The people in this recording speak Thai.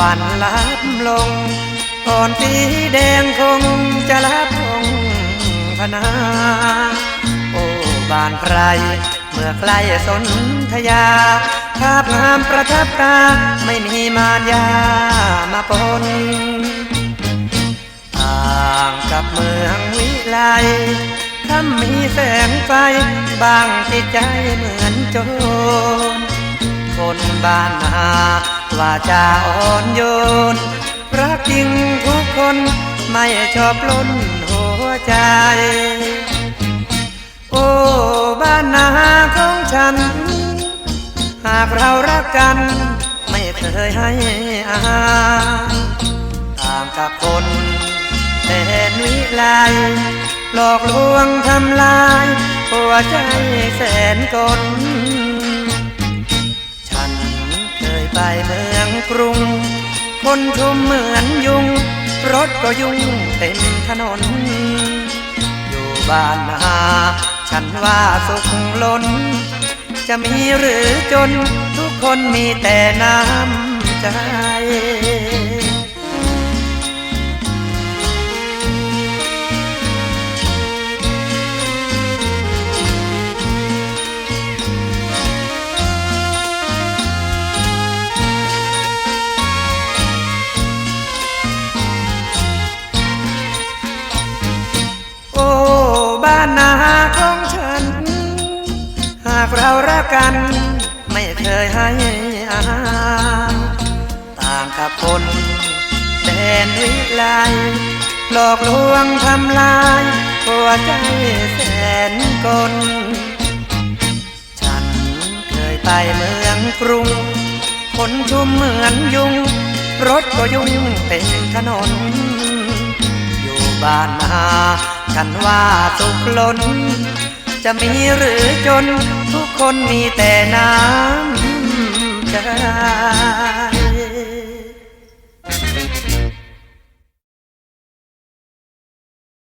วันลับลงก่อนสีแดงคงจะลับคงพนา โอ้บานไพรเมื่อใกล้สนธยา ภาพงามประทับตา ไม่มีมารยามาปนต่างกับเมืองวิไลถ้ามีแสงไฟบางจิตใจเหมือนโจรคนบ้านนา ว่าจะอ่อนโยนรักจริงทุกคนไม่ชอบล้นหัวใจ โอ้บ้านนาของฉัน หากเรารักกัน ไม่เคยให้อาหารต่างกับคนแดนวิไลหลอกลวงทำลาย หัวใจแสนกล เคยไปเมืองกรุง คนชุมเหมือนยุง รถก็ยุ่งเต็มถนน อยู่บ้านนาฉันว่าสุขล้น จะมีหรือจนทุกคนมีแต่น้ำใจานนาของฉัน หากเรารักกัน ไม่เคยให้อาหารต่างกับคนแดนวิไลหลอกลวงทำลายหัวใจแสนกล ฉันเคยไปเมืองกรุง คนชุมเหมือนยุง รถก็ยุ่งเต็มถนน อยู่บ้านนา ฉันว่าสุขล้น จะมีหรือจน ทุกคนมีแต่น้ำใจ